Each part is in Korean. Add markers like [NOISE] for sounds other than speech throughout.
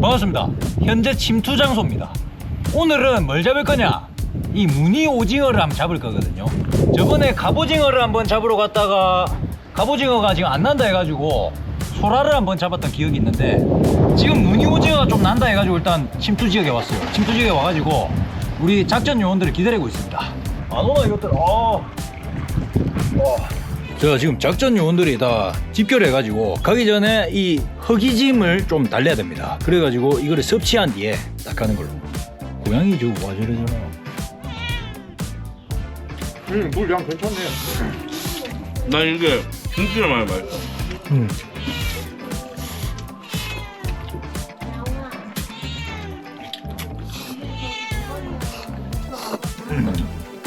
반갑습니다. 현재 침투 장소입니다. 오늘은 뭘 잡을 거냐? 이 무늬 오징어를 한번 잡을 거거든요. 저번에 갑오징어를 한번 잡으러 갔다가 갑오징어가 지금 안 난다 해가지고 소라를 한번 잡았던 기억이 있는데 지금 무늬 오징어가 좀 난다 해가지고 일단 침투 지역에 왔어요. 침투 지역에 와가지고 우리 작전 요원들을 기다리고 있습니다. 안 오나 이것들? 아. 저 지금 작전 요원들이 다 집결해가지고 가기 전에 이 허기짐을 좀 달래야 됩니다. 그래가지고 이거를 섭취한 뒤에 딱 가는 걸로. 고양이 저거 와 저러잖아. 음, 물량 괜찮네. 난 이게 진짜 많이 맛있어. 음.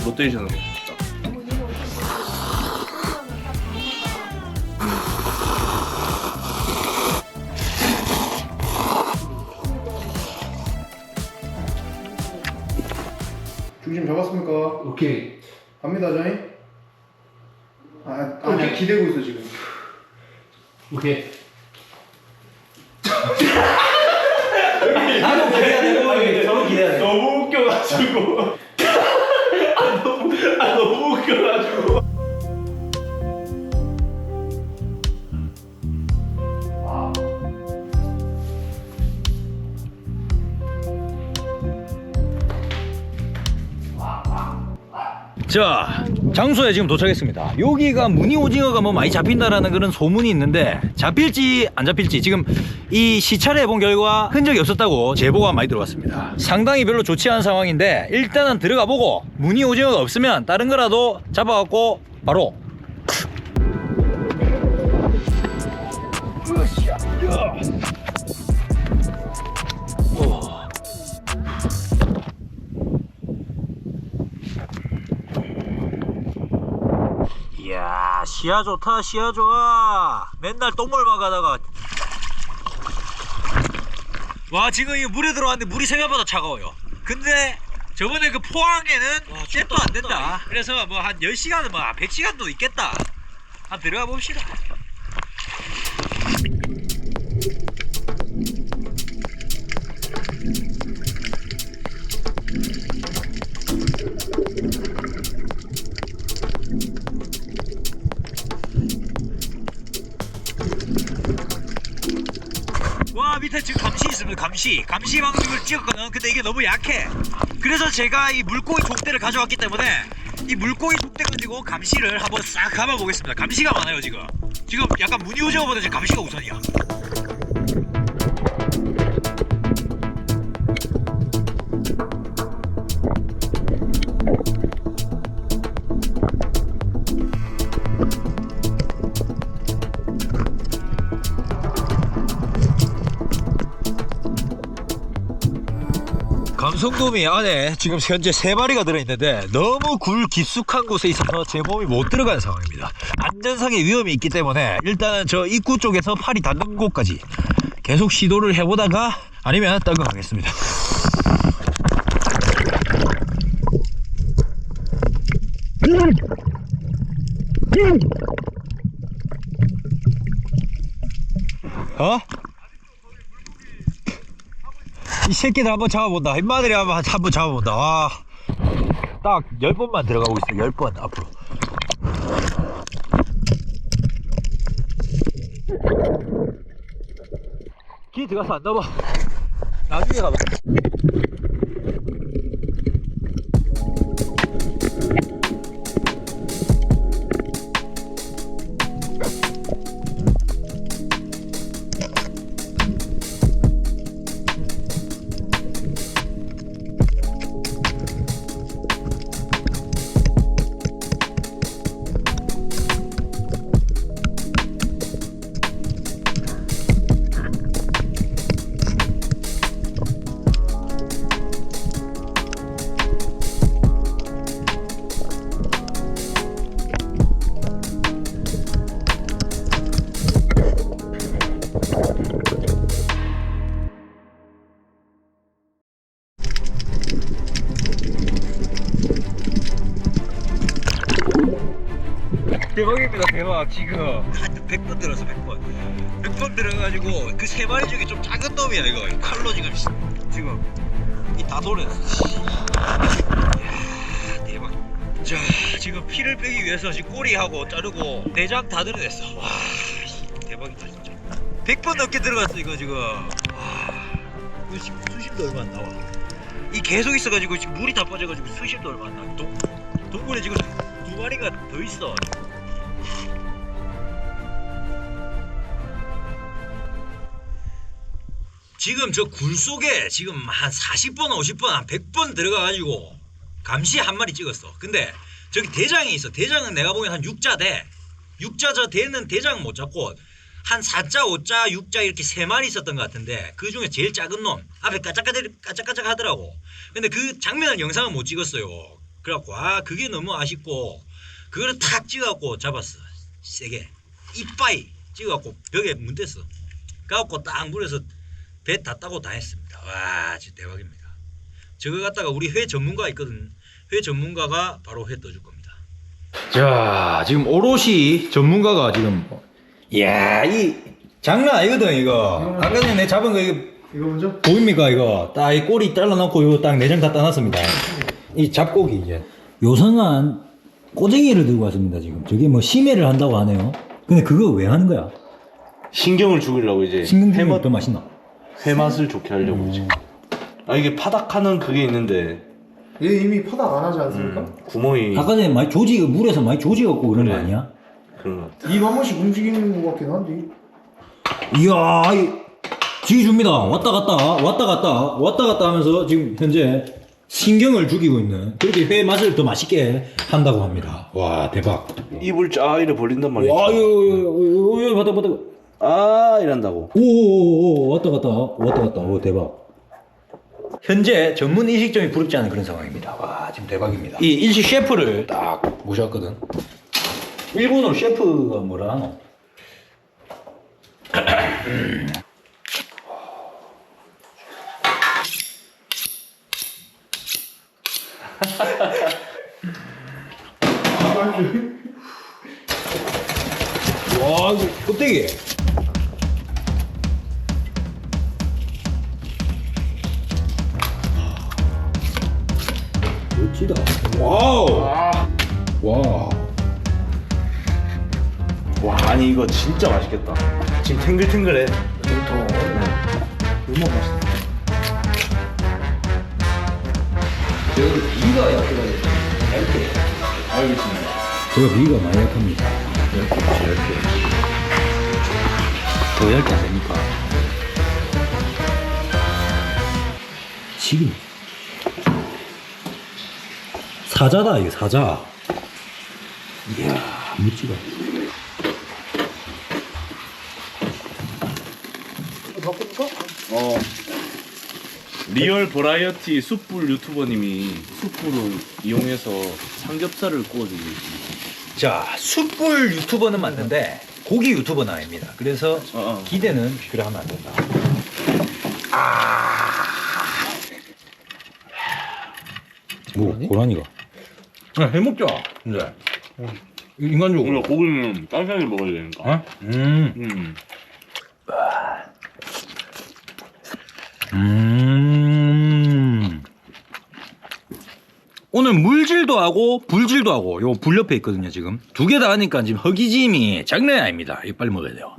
로테이션은 좋 다. 중심 잡았습니까? 오케이. 갑니다, 저희. 아, 아니야, 기대고 있어, 지금. 오케이. [LAUGHS] 나도 기대야 되고 저도 기대야 돼. 너무 웃겨가지고. 자, 장소에 지금 도착했습니다. 여기가 무늬 오징어가 뭐 많이 잡힌다라는 그런 소문이 있는데 잡힐지 안 잡힐지 지금 이 시찰해 본 결과 흔적이 없었다고 제보가 많이 들어왔습니다. 상당히 별로 좋지 않은 상황인데 일단은 들어가 보고 무늬 오징어가 없으면 다른 거라도 잡아갖고 바로 이야 시야 좋다 시야 좋아. 맨날 똥물만 가다가. 와 지금 이 물에 들어왔는데 물이 생각보다 차가워요. 근데 저번에 그 포항에는 잽도 안 된다. 그래서 뭐 한 10시간은 뭐 100시간도 있겠다. 한번 들어가 봅시다 감시 감시 방식을 찍었거든. 근데 이게 너무 약해. 그래서 제가 이 물고기 족대를 가져왔기 때문에 이 물고기 족대 가지고 감시를 한번 싹 감아 보겠습니다. 감시가 많아요 지금. 지금 약간 지금 감시가 우선이야 감성돔이 안에 지금 현재 세 마리가 들어있는데 너무 굴 깊숙한 곳에 있어서 제 몸이 못 들어가는 상황입니다. 안전상의 위험이 있기 때문에 일단은 저 입구 쪽에서 팔이 닿는 곳까지 계속 시도를 해보다가 아니면 딴거 가겠습니다. 어? 이 새끼들 한번 잡아본다. 인마들이 한번 한번 잡아본다. 와. 딱 10번만 들어가고 있어. 10번 앞으로. 기 들어가서 안 넘어. 나중에 가봐. 대박입니다 대박 지금. 한 100번 들어서 100번. 100번 들어가지고 그 세 마리 중에 좀 작은 놈이야 이거. 칼로 지금 씨, 지금. 이다 돌았어 이야 대박. 자 지금 피를 빼기 위해서 지금 꼬리하고 자르고 내장 다 들어냈어. 와 씨, 대박이다 진짜. 100번 넘게 들어갔어 이거 지금. 와 지금 수심도 얼마 안 나와. 이 계속 있어가지고 지금 물이 다 빠져가지고 수심도 얼마 안 나와 동, 동굴에 지금 두 마리가 더 있어 지금 저 굴 속에 지금 한 40번, 50번, 한 100번 들어가가지고 감시 한 마리 찍었어. 근데 저기 대장이 있어. 대장은 내가 보기엔 한 6자 대. 6자 저 대는 대장 못 잡고 한 4자, 5자, 6자 이렇게 세 마리 있었던 것 같은데 그 중에 제일 작은 놈 앞에 까짝까짝 까짝까짝 하더라고. 근데 그 장면을 영상을 못 찍었어요. 그래갖고 아 그게 너무 아쉽고 그거를 탁 찍어갖고 잡았어. 세게 이빠이 찍어갖고 벽에 문댔어. 그래갖고 딱 물에서 배 다 따고 다 했습니다. 와, 진짜 대박입니다. 저거 갖다가 우리 회 전문가 있거든. 회 전문가가 바로 회 떠줄 겁니다. 자, 지금 오롯이 전문가가 지금 이야, 이 장난 아니거든 이거. 아까 전에 내 잡은 거 이거 이거 먼저? 보입니까 이거? 딱 이 꼬리 잘라놓고 이거 딱 내장 다 따놨습니다. 이 잡고기 이제 요상한 꼬쟁이를 들고 왔습니다 지금. 저게 뭐 심해를 한다고 하네요. 근데 그거 왜 하는 거야? 신경을 죽이려고 이제 회, 게 맛, 더 맛있나? 회 맛을 좋게 하려고 이제. 아 이게 파닥하는 그게 있는데 얘 이미 파닥 안 하지 않습니까? 음, 구멍이 아까 전에 많이 조지 물에서 많이 조지갖고 그런 거 그래. 아니야? 그런 것 같아. 입 한 번씩 움직이는 것 같긴 한데 이야, 이 지줍니다. 왔다 갔다, 왔다 갔다, 왔다 갔다 하면서 지금 현재 신경을 죽이고 있는 그렇게 회 맛을 더 맛있게 한다고 합니다. 와, 대박. 입을 쫙 이래 벌린단 말이야. 와, 이거, 이거, 이거, 이거, 왔다, 왔다. 아 이란다고. 오오오, 왔다 갔다, 왔다 갔다, 오, 대박. 현재 전문 일식점이 부럽지 않은 그런 상황입니다. 와, 지금 대박입니다. 이 일식 셰프를 딱 모셨거든. 일본어로 셰프가 뭐라 하노? 와, 이거 껍데기. 멋지다. 와우. 와. 와 아니 이거 진짜 맛있겠다. 지금 탱글탱글해. 너무 맛있다 저기 비가 약해가지고 얇게. 알겠습니다. 제가 비가 많이 약합니다. 얇게, 얇게. 더 얇게 안 됩니까? 지금 사자다 이거 사자. 이야 멋지다. 어. 리얼 버라이어티 숯불 유튜버님이 숯불을 이용해서 삼겹살을 구워주고 있습니다. 자 숯불 유튜버는 맞는데 고기 유튜버는 아닙니다. 그래서 어, 어. 기대는 그래 하면 안 된다. 뭐 고라니가? 야, 해먹자. 이제 인간적으로. 우리가 고기는 딴 사람이 먹어야 되니까. 어? 음. 음. 음. 오늘 물질도 하고 불질도 하고 요 불 옆에 있거든요 지금 두 개 다 하니까 지금 허기짐이 장난이 아닙니다 이거 빨리 먹어야 돼요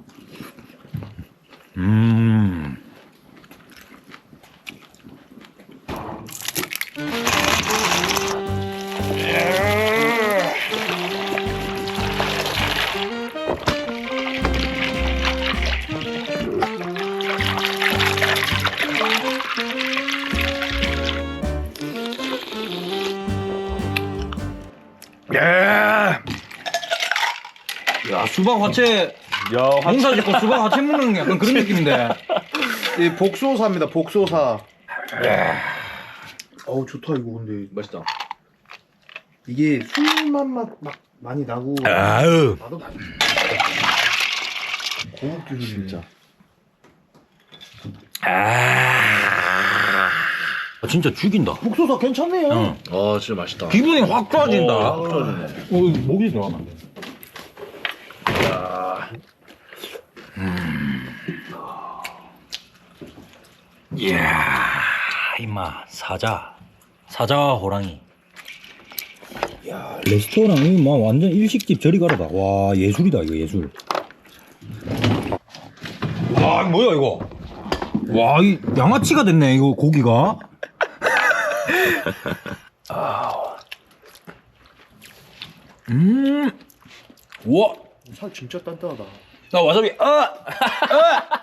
야 수박 화채 야, 농사 짓고 수박 화채 먹는 약간 그런 느낌인데. 이 복소사입니다 복소사. 어우 좋다 이거 근데. 맛있다. 이게 술맛 막 많이 나고. 아유. 나도 고급 기술이네. 진짜. 아. 진짜 죽인다. 복소사 괜찮네요. 응. 아 진짜 맛있다. 기분이 확 좋아진다. 어, 확. 어, 목이 들어가면 안 돼. 이야, 이마 사자, 사자와 호랑이. 야, 레스토랑이 막 완전 일식집 저리 가라다. 와, 예술이다 이거 예술. 와, 뭐야 이거? 와, 이 양아치가 됐네 이거 고기가. [LAUGHS] 아, 음, 와, 살 진짜 단단하다. 나 와사비. 아, [LAUGHS]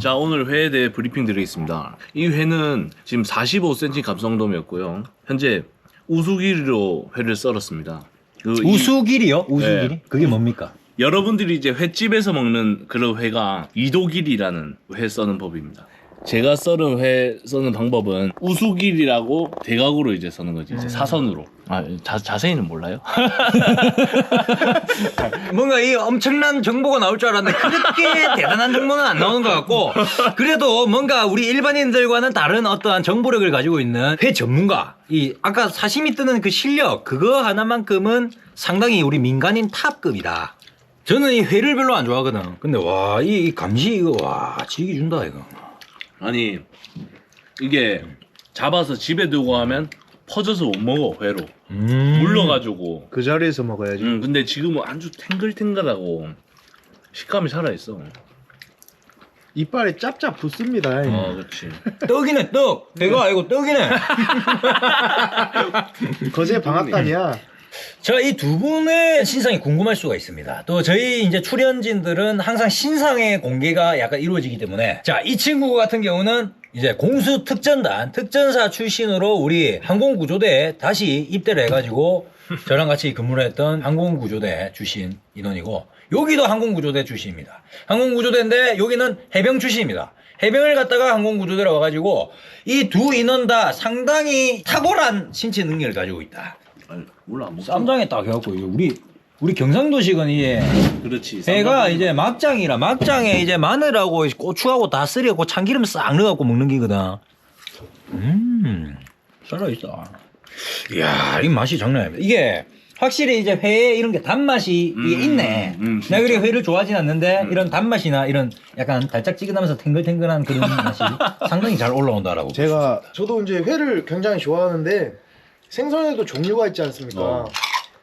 자 오늘 회에 대해 브리핑 드리겠습니다. 이 회는 지금 45cm 감성돔이었고요. 현재 우수기로 회를 썰었습니다. 그 이- 우수길이요? 우수길이? 네. 그게 뭡니까? 여러분들이 이제 횟집에서 먹는 그런 회가 이도길이라는 회 써는 법입니다. 제가 썰은 회 써는 방법은 우수길이라고 대각으로 이제 써는 거지 이제 사선으로. 아 자, 자세히는 몰라요? [LAUGHS] 뭔가 이 엄청난 정보가 나올 줄 알았는데 그렇게 대단한 정보는 안 나오는 것 같고 그래도 뭔가 우리 일반인들과는 다른 어떠한 정보력을 가지고 있는 회 전문가 이 아까 사시미 뜨는 그 실력 그거 하나만큼은 상당히 우리 민간인 탑급이다. 저는 이 회를 별로 안 좋아하거든. 근데 와 이 감시 이거 와 지기 준다 이거. 아니 이게 잡아서 집에 두고 하면 퍼져서 못 먹어 회로 음. 물러가지고. 그 자리에서 먹어야지. 음 근데 지금은 아주 탱글탱글하고 식감이 살아 있어. 이빨에 짭짭 붙습니다. 어 그렇지. [LAUGHS] 떡이네 떡. 회가 아니고 떡이네. [LAUGHS] 거제 방앗간이야. 자, 이두 분의 신상이 궁금할 수가 있습니다. 또 저희 이제 출연진들은 항상 신상의 공개가 약간 이루어지기 때문에 자, 이 친구 같은 경우는 이제 공수 특전단 특전사 출신으로 우리 항공구조대에 다시 입대를 해가지고 저랑 같이 근무를 했던 항공구조대 출신 인원이고 여기도 항공구조대 출신입니다. 항공구조대인데 여기는 해병 출신입니다. 해병을 갔다가 항공구조대로 와가지고 이 두 인원 다 상당히 탁월한 신체 능력을 가지고 있다. 아니, 몰라 안 먹어. 쌈장에 딱 해갖고 우리 우리 경상도식은 이게 그렇지. 배가 쌈장. 이제 막장이라 막장에 이제 마늘하고 고추하고 다 쓰려고 참기름 싹 넣어갖고 먹는 기거든. 음, 살아 있어. 이야, 이 맛이 장난 아닙니다. 이게 확실히 이제 회에 이런 게 단맛이 이게 음, 있네. 음, 내가 그렇게 진짜. 회를 좋아하진 않는데 음. 이런 단맛이나 이런 약간 달짝지근하면서 탱글탱글한 그런 [LAUGHS] 맛이 상당히 잘 올라온다라고. 제가 저도 이제 회를 굉장히 좋아하는데 생선에도 종류가 있지 않습니까? 어.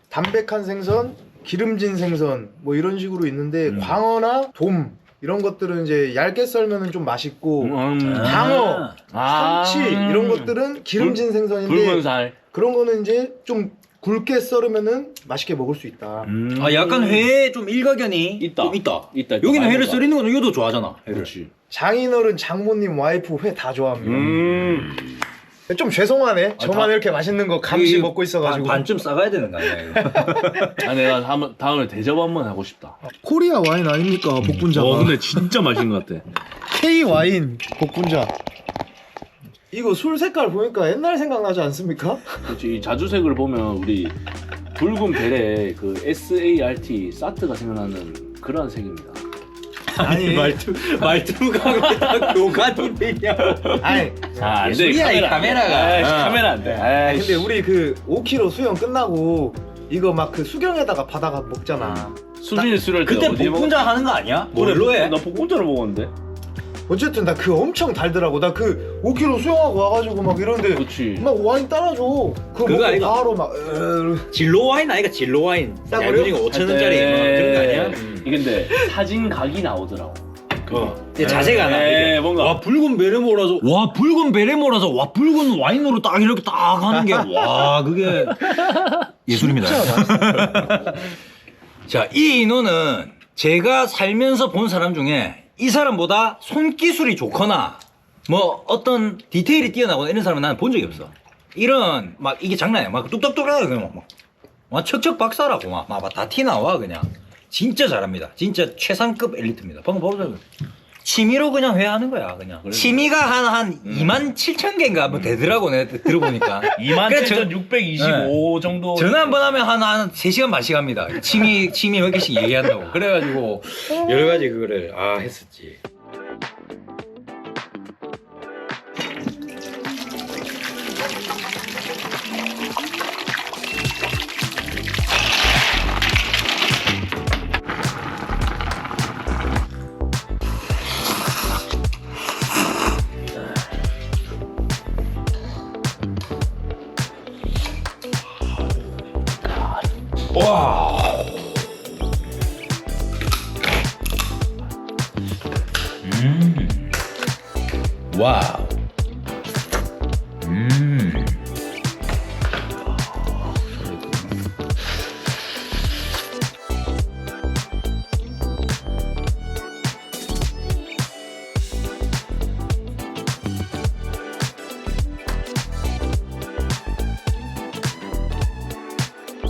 담백한 생선, 기름진 생선 뭐 이런 식으로 있는데 음. 광어나 돔 이런 것들은 이제 얇게 썰면은 좀 맛있고 음, 아. 방어, 아. 참치 이런 것들은 기름진 생선인데 붉은 살. 그런 거는 이제 좀 굵게 썰으면은 맛있게 먹을 수 있다. 음. 아, 약간 회에 좀 일가견이 있다. 좀 있다. 있다. 여기는 많이 회를 있다. 썰이는 거는 이것도 좋아하잖아. 회를. 그렇지. 장인어른, 장모님, 와이프 회 다 좋아합니다. 음. 좀 죄송하네. 저만 다- 이렇게 맛있는 거 감시 이 먹고 있어가지고. 반, 쯤 싸가야 되는 거 아니야 이거? 아 내가 다음 다음에 대접 한번 하고 싶다. 코리아 와인 아닙니까 복분자가. 어 근데 진짜 맛있는 것 같아. K 와인 복분자. 이거 술 색깔 보니까 옛날 생각나지 않습니까? 그렇지. 이 자주색을 보면 우리 붉은 벨에 그 SART 사트가 생각나는 그런 색입니다. 아니 말투 말투가 왜다 교관이 되냐? 아니 아, 안 돼. 예술이야, 이 카메라가. 아이씨, 어. 카메라 안 돼. 아니, 아이씨. 근데 우리 그 5kg 수영 끝나고 이거 막 그 수경에다가 바다가 먹잖아. 수빈이 술을 그때 복분자 하는 거 아니야? 뭘로 해? 나 복분자로 먹었는데. 어쨌든 나 그 엄청 달더라고. 나 그 5kg 수영하고 와가지고 막 이러는데 그렇지. 막 와인 따라줘. 그거 그거 먹고 아이가? 바로 막 으... 진로 와인 아이가 진로 와인. 싸구려? 얇은 5천 원짜리 뭐 그런 거 아니야? 이게 근데 사진 각이 나오더라고. 어. 이제 자세가 나. 네, 이게. 뭔가. 와 붉은 베레 몰아서 와 붉은 베레 몰아서 와 붉은 와인으로 딱 이렇게 딱 하는 게 와 그게 [LAUGHS] 예술입니다. [LAUGHS] 자, 이 인호는 제가 살면서 본 사람 중에 이 사람보다 손기술이 좋거나 뭐 어떤 디테일이 뛰어나거나 이런 사람은 나는 본 적이 없어. 이런 막 이게 장난이야. 막 뚝딱뚝딱 그냥 막, 막, 막 척척 박사라고 막막 다 티 나와 그냥. 진짜 잘합니다. 진짜 최상급 엘리트입니다. 방금 봐보세요. 취미로 그냥 회하는 거야 그냥. 그래. 취미가 한 한 2만 7천 개인가 뭐 되더라고 내가 들어보니까. 그래, 저- 27,625 정도. 전화 한 번 하면 한, 한 3시간 반씩 합니다. 취미, 취미 몇 개씩 얘기한다고. 그래가지고, 여러 가지 그거를, 아, 했었지. 와. 음. 와우. 음.